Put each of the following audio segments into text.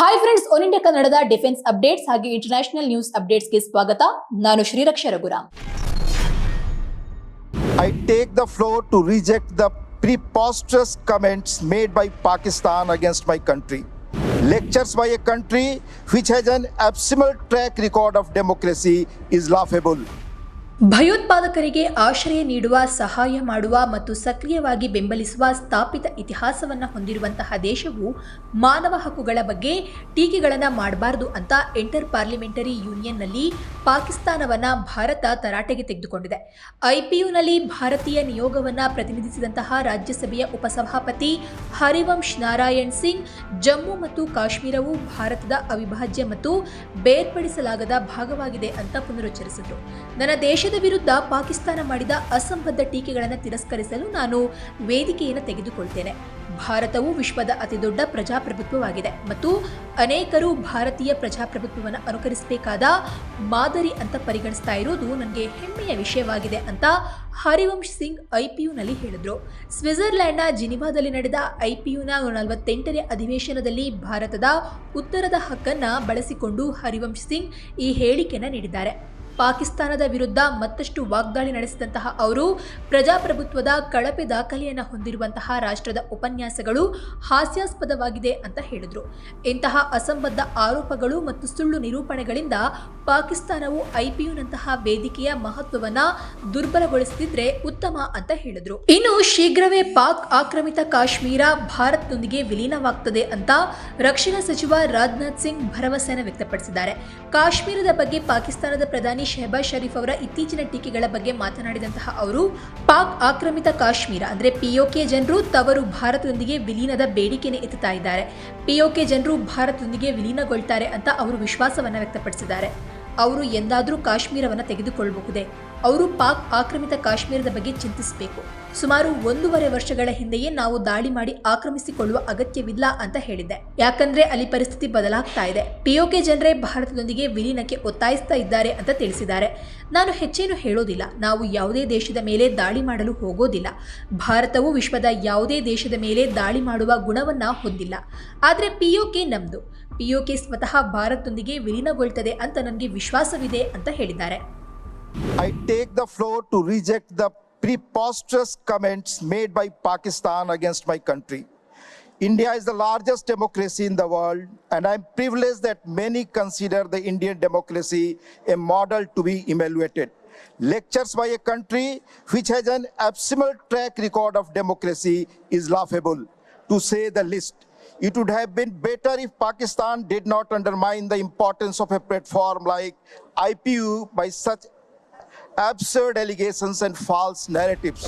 Hi friends one India ಕನ್ನಡದ defence updates ಹಾಗೆ international news ಅಪ್ಡೇಟ್ಸ್ಗೆ ಸ್ವಾಗತ ನಾನು Shreeraksha Raghuram I take the floor to reject the preposterous comments made by Pakistan against my country. Lectures by a country which has an abysmal track record of democracy is laughable. ಭಯೋತ್ಪಾದಕರಿಗೆ ಆಶ್ರಯ ನೀಡುವ, ಸಹಾಯ ಮಾಡುವ ಮತ್ತು ಸಕ್ರಿಯವಾಗಿ ಬೆಂಬಲಿಸುವ ಸ್ಥಾಪಿತ ಇತಿಹಾಸವನ್ನು ಹೊಂದಿರುವಂತಹ ದೇಶವು ಮಾನವ ಹಕ್ಕುಗಳ ಬಗ್ಗೆ ಟೀಕೆಗಳನ್ನು ಮಾಡಬಾರದು ಅಂತ ಇಂಟರ್ ಪಾರ್ಲಿಮೆಂಟರಿ ಯೂನಿಯನ್ನಲ್ಲಿ ಪಾಕಿಸ್ತಾನವನ್ನು ಭಾರತ ತರಾಟೆಗೆ ತೆಗೆದುಕೊಂಡಿದೆ. ಐಪಿಯುನಲ್ಲಿ ಭಾರತೀಯ ನಿಯೋಗವನ್ನು ಪ್ರತಿನಿಧಿಸಿದಂತಹ ರಾಜ್ಯಸಭೆಯ ಉಪಸಭಾಪತಿ ಹರಿವಂಶ್ ನಾರಾಯಣ್ ಸಿಂಗ್, ಜಮ್ಮು ಮತ್ತು ಕಾಶ್ಮೀರವು ಭಾರತದ ಅವಿಭಾಜ್ಯ ಮತ್ತು ಬೇರ್ಪಡಿಸಲಾಗದ ಭಾಗವಾಗಿದೆ ಅಂತ ಪುನರುಚ್ಚರಿಸಿದರು. ನನ್ನ ದೇಶದ ವಿರುದ್ಧ ಪಾಕಿಸ್ತಾನ ಮಾಡಿದ ಅಸಂಬದ್ಧ ಟೀಕೆಗಳನ್ನು ತಿರಸ್ಕರಿಸಲು ನಾನು ವೇದಿಕೆಯನ್ನು ತೆಗೆದುಕೊಳ್ತೇನೆ. ಭಾರತವು ವಿಶ್ವದ ಅತಿದೊಡ್ಡ ಪ್ರಜಾಪ್ರಭುತ್ವವಾಗಿದೆ ಮತ್ತು ಅನೇಕರು ಭಾರತೀಯ ಪ್ರಜಾಪ್ರಭುತ್ವವನ್ನು ಅನುಕರಿಸಬೇಕಾದ ಮಾದರಿ ಅಂತ ಪರಿಗಣಿಸ್ತಾ ಇರೋದು ನನಗೆ ಹೆಮ್ಮೆಯ ವಿಷಯವಾಗಿದೆ ಅಂತ ಹರಿವಂಶ್ ಸಿಂಗ್ ಐಪಿಯುನಲ್ಲಿ ಹೇಳಿದರು. ಸ್ವಿಟ್ಜರ್ಲೆಂಡ್ನ ಜಿನಿವಾದಲ್ಲಿ ನಡೆದ ಐಪಿಯುನ ನಲವತ್ತೆಂಟನೇ ಅಧಿವೇಶನದಲ್ಲಿ ಭಾರತದ ಉತ್ತರದ ಹಕ್ಕನ್ನು ಬಳಸಿಕೊಂಡು ಹರಿವಂಶ್ ಸಿಂಗ್ ಈ ಹೇಳಿಕೆಯನ್ನು ನೀಡಿದ್ದಾರೆ. ಪಾಕಿಸ್ತಾನದ ವಿರುದ್ಧ ಮತ್ತಷ್ಟು ವಾಗ್ದಾಳಿ ನಡೆಸಿದಂತಹ ಅವರು ಪ್ರಜಾಪ್ರಭುತ್ವದ ಕಳಪೆ ದಾಖಲೆಯನ್ನು ಹೊಂದಿರುವಂತಹ ರಾಷ್ಟ್ರದ ಉಪನ್ಯಾಸಗಳು ಹಾಸ್ಯಾಸ್ಪದವಾಗಿದೆ ಅಂತ ಹೇಳಿದರು. ಇಂತಹ ಅಸಂಬದ್ಧ ಆರೋಪಗಳು ಮತ್ತು ಸುಳ್ಳು ನಿರೂಪಣೆಗಳಿಂದ ಪಾಕಿಸ್ತಾನವು ಐಪಿಯುನಂತಹ ವೇದಿಕೆಯ ಮಹತ್ವವನ್ನು ದುರ್ಬಲಗೊಳಿಸುತ್ತಿದ್ರೆ ಉತ್ತಮ ಅಂತ ಹೇಳಿದ್ರು. ಇನ್ನು ಶೀಘ್ರವೇ ಪಾಕ್ ಆಕ್ರಮಿತ ಕಾಶ್ಮೀರ ಭಾರತದೊಂದಿಗೆ ವಿಲೀನವಾಗ್ತದೆ ಅಂತ ರಕ್ಷಣಾ ಸಚಿವ ರಾಜನಾಥ್ ಸಿಂಗ್ ಭರವಸೆಯನ್ನು ವ್ಯಕ್ತಪಡಿಸಿದ್ದಾರೆ. ಕಾಶ್ಮೀರದ ಬಗ್ಗೆ ಪಾಕಿಸ್ತಾನದ ಪ್ರಧಾನಿ ಶೆಹಬಾಜ್ ಶರೀಫ್ ಅವರ ಇತ್ತೀಚಿನ ಟೀಕೆಗಳ ಬಗ್ಗೆ ಮಾತನಾಡಿದಂತಹ ಅವರು, ಪಾಕ್ ಆಕ್ರಮಿತ ಕಾಶ್ಮೀರ, ಅಂದ್ರೆ ಪಿಒಕೆ ಜನರು ತವರು ಭಾರತದೊಂದಿಗೆ ವಿಲೀನದ ಬೇಡಿಕೆಯನ್ನು ಎತ್ತುತ್ತಾ ಇದ್ದಾರೆ. ಪಿಒಕೆ ಜನರು ಭಾರತದೊಂದಿಗೆ ವಿಲೀನಗೊಳ್ತಾರೆ ಅಂತ ಅವರು ವಿಶ್ವಾಸವನ್ನು ವ್ಯಕ್ತಪಡಿಸಿದ್ದಾರೆ. ಅವರು ಎಂದಾದರೂ ಕಾಶ್ಮೀರವನ್ನು ತೆಗೆದುಕೊಳ್ಳಬಹುದೇ ಅವರು ಪಾಕ್ ಆಕ್ರಮಿತ ಕಾಶ್ಮೀರದ ಬಗ್ಗೆ ಚಿಂತಿಸಬೇಕು. ಸುಮಾರು ಒಂದೂವರೆ ವರ್ಷಗಳ ಹಿಂದೆಯೇ ನಾವು ದಾಳಿ ಮಾಡಿ ಆಕ್ರಮಿಸಿಕೊಳ್ಳುವ ಅಗತ್ಯವಿಲ್ಲ ಅಂತ ಹೇಳಿದೆ ಯಾಕಂದ್ರೆ ಅಲ್ಲಿ ಪರಿಸ್ಥಿತಿ ಬದಲಾಗ್ತಾ ಇದೆ. ಪಿಒಕೆ ಜನರೇ ಭಾರತದೊಂದಿಗೆ ವಿಲೀನಕ್ಕೆ ಒತ್ತಾಯಿಸ್ತಾ ಇದ್ದಾರೆ ಅಂತ ತಿಳಿಸಿದ್ದಾರೆ. ನಾನು ಹೆಚ್ಚೇನು ಹೇಳೋದಿಲ್ಲ. ನಾವು ಯಾವುದೇ ದೇಶದ ಮೇಲೆ ದಾಳಿ ಮಾಡಲು ಹೋಗೋದಿಲ್ಲ. ಭಾರತವು ವಿಶ್ವದ ಯಾವುದೇ ದೇಶದ ಮೇಲೆ ದಾಳಿ ಮಾಡುವ ಗುಣವನ್ನ ಹೊಂದಿಲ್ಲ. ಆದರೆ ಪಿಒಕೆ ನಮ್ದು. ಪಿಒಕೆ ಸ್ವತಃ ಭಾರತದೊಂದಿಗೆ ವಿಲೀನಗೊಳ್ತದೆ ಅಂತ ನನಗೆ ವಿಶ್ವಾಸವಿದೆ ಅಂತ ಹೇಳಿದ್ದಾರೆ. I take the floor to reject the preposterous comments made by Pakistan against my country. India is the largest democracy in the world, and I'm privileged that many consider the Indian democracy a model to be evaluated. Lectures by a country which has an abysmal track record of democracy is laughable, to say the least. It would have been better if Pakistan did not undermine the importance of a platform like IPU by such absurd allegations and false narratives.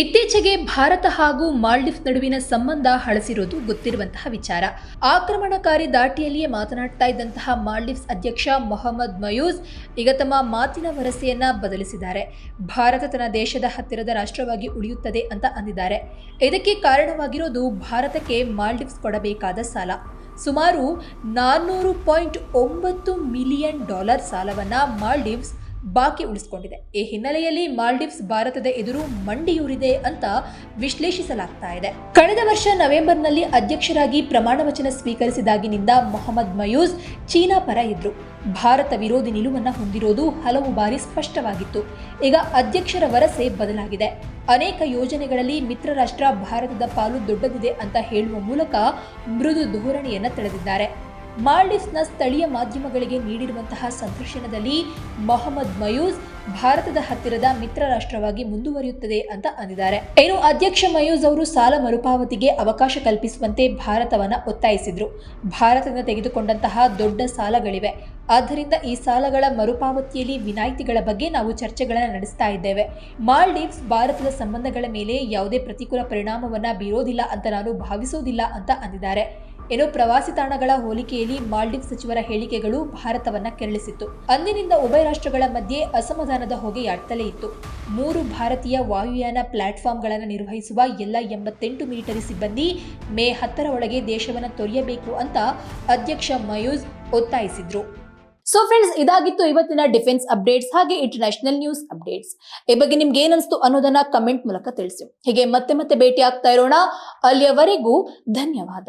ಇತ್ತೀಚೆಗೆ ಭಾರತ ಹಾಗೂ ಮಾಲ್ಡೀವ್ಸ್ ನಡುವಿನ ಸಂಬಂಧ ಹಳಸಿರುವುದು ಗೊತ್ತಿರುವಂತಹ ವಿಚಾರ. ಆಕ್ರಮಣಕಾರಿ ದಾಟಿಯಲ್ಲಿಯೇ ಮಾತನಾಡ್ತಾ ಇದ್ದಂತಹ ಮಾಲ್ಡೀವ್ಸ್ ಅಧ್ಯಕ್ಷ ಮೊಹಮ್ಮದ್ ಮಯೂಸ್ ಈಗ ತಮ್ಮ ಮಾತಿನ ವರಸೆಯನ್ನ ಬದಲಿಸಿದ್ದಾರೆ. ಭಾರತ ತನ್ನ ದೇಶದ ಹತ್ತಿರದ ರಾಷ್ಟ್ರವಾಗಿ ಉಳಿಯುತ್ತದೆ ಅಂತ ಅಂದಿದ್ದಾರೆ. ಇದಕ್ಕೆ ಕಾರಣವಾಗಿರೋದು ಭಾರತಕ್ಕೆ ಮಾಲ್ಡೀವ್ಸ್ ಕೊಡಬೇಕಾದ ಸಾಲ. ಸುಮಾರು ನಾನ್ನೂರು ಪಾಯಿಂಟ್ ಒಂಬತ್ತು ಮಿಲಿಯನ್ ಡಾಲರ್ ಸಾಲವನ್ನು ಮಾಲ್ಡೀವ್ಸ್ ಬಾಕಿ ಉಳಿಸಿಕೊಂಡಿದೆ. ಈ ಹಿನ್ನೆಲೆಯಲ್ಲಿ ಮಾಲ್ಡೀವ್ಸ್ ಭಾರತದ ಎದುರು ಮಂಡಿಯೂರಿದೆ ಅಂತ ವಿಶ್ಲೇಷಿಸಲಾಗ್ತಾ ಇದೆ. ಕಳೆದ ವರ್ಷ ನವೆಂಬರ್ನಲ್ಲಿ ಅಧ್ಯಕ್ಷರಾಗಿ ಪ್ರಮಾಣ ವಚನ ಸ್ವೀಕರಿಸಿದಾಗಿನಿಂದ ಮೊಹಮ್ಮದ್ ಮಯೂಸ್ ಚೀನಾ ಪರ ಇದ್ರು ಭಾರತ ವಿರೋಧಿ ನಿಲುವನ್ನ ಹೊಂದಿರೋದು ಹಲವು ಬಾರಿ ಸ್ಪಷ್ಟವಾಗಿತ್ತು. ಈಗ ಅಧ್ಯಕ್ಷರ ವರಸೆ ಬದಲಾಗಿದೆ. ಅನೇಕ ಯೋಜನೆಗಳಲ್ಲಿ ಮಿತ್ರ ರಾಷ್ಟ್ರ ಭಾರತದ ಪಾಲು ದೊಡ್ಡದಿದೆ ಅಂತ ಹೇಳುವ ಮೂಲಕ ಮೃದು ಧೋರಣೆಯನ್ನ ತಳೆದಿದ್ದಾರೆ. ಮಾಲ್ಡೀವ್ಸ್ನ ಸ್ಥಳೀಯ ಮಾಧ್ಯಮಗಳಿಗೆ ನೀಡಿರುವಂತಹ ಸಂದರ್ಶನದಲ್ಲಿ ಮೊಹಮ್ಮದ್ ಮಯೂಸ್ ಭಾರತದ ಹತ್ತಿರದ ಮಿತ್ರ ರಾಷ್ಟ್ರವಾಗಿ ಮುಂದುವರಿಯುತ್ತದೆ ಅಂತ ಅಂದಿದ್ದಾರೆ. ಏನು ಅಧ್ಯಕ್ಷ ಮಯೂಸ್ ಅವರು ಸಾಲ ಮರುಪಾವತಿಗೆ ಅವಕಾಶ ಕಲ್ಪಿಸುವಂತೆ ಭಾರತವನ್ನ ಒತ್ತಾಯಿಸಿದ್ರು. ಭಾರತದಿಂದ ತೆಗೆದುಕೊಂಡಂತಹ ದೊಡ್ಡ ಸಾಲಗಳಿವೆ. ಆದ್ದರಿಂದ ಈ ಸಾಲಗಳ ಮರುಪಾವತಿಯಲ್ಲಿ ವಿನಾಯಿತಿಗಳ ಬಗ್ಗೆ ನಾವು ಚರ್ಚೆಗಳನ್ನು ನಡೆಸ್ತಾ ಇದ್ದೇವೆ. ಮಾಲ್ಡೀವ್ಸ್ ಭಾರತದ ಸಂಬಂಧಗಳ ಮೇಲೆ ಯಾವುದೇ ಪ್ರತಿಕೂಲ ಪರಿಣಾಮವನ್ನ ಬೀರೋದಿಲ್ಲ ಅಂತ ನಾನು ಭಾವಿಸೋದಿಲ್ಲ ಅಂತ ಅಂದಿದ್ದಾರೆ. ಏನೋ ಪ್ರವಾಸಿ ತಾಣಗಳ ಹೋಲಿಕೆಯಲ್ಲಿ ಮಾಲ್ಡೀವ್ ಸಚಿವರ ಹೇಳಿಕೆಗಳು ಭಾರತವನ್ನ ಕೆರಳಿಸಿತ್ತು. ಅಂದಿನಿಂದ ಉಭಯ ರಾಷ್ಟ್ರಗಳ ಮಧ್ಯೆ ಅಸಮಾಧಾನದ ಹೊಗೆಯಾಡ್ತಲೇ ಇತ್ತು. ಮೂರು ಭಾರತೀಯ ವಾಯುಯಾನ ಪ್ಲಾಟ್ಫಾರ್ಮ್ಗಳನ್ನು ನಿರ್ವಹಿಸುವ ಎಲ್ಲ ಎಂಬತ್ತೆಂಟು ಮಿಲಿಟರಿ ಸಿಬ್ಬಂದಿ ಮೇ ಹತ್ತರ ಒಳಗೆ ದೇಶವನ್ನು ತೊರೆಯಬೇಕು ಅಂತ ಅಧ್ಯಕ್ಷ ಮಯೂಸ್ ಒತ್ತಾಯಿಸಿದ್ರು. ಸೊ ಫ್ರೆಂಡ್ಸ್ ಇದಾಗಿತ್ತು ಇವತ್ತಿನ ಡಿಫೆನ್ಸ್ ಅಪ್ಡೇಟ್ಸ್ ಹಾಗೆ ಇಂಟರ್ನ್ಯಾಷನಲ್ ನ್ಯೂಸ್ ಅಪ್ಡೇಟ್ಸ್. ಈ ಬಗ್ಗೆ ನಿಮ್ಗೆ ಏನನ್ಸ್ತು ಅನ್ನೋದನ್ನ ಕಮೆಂಟ್ ಮೂಲಕ ತಿಳಿಸಿ. ಹೀಗೆ ಮತ್ತೆ ಮತ್ತೆ ಭೇಟಿ ಆಗ್ತಾ ಇರೋಣ. ಅಲ್ಲಿಯವರೆಗೂ ಧನ್ಯವಾದ.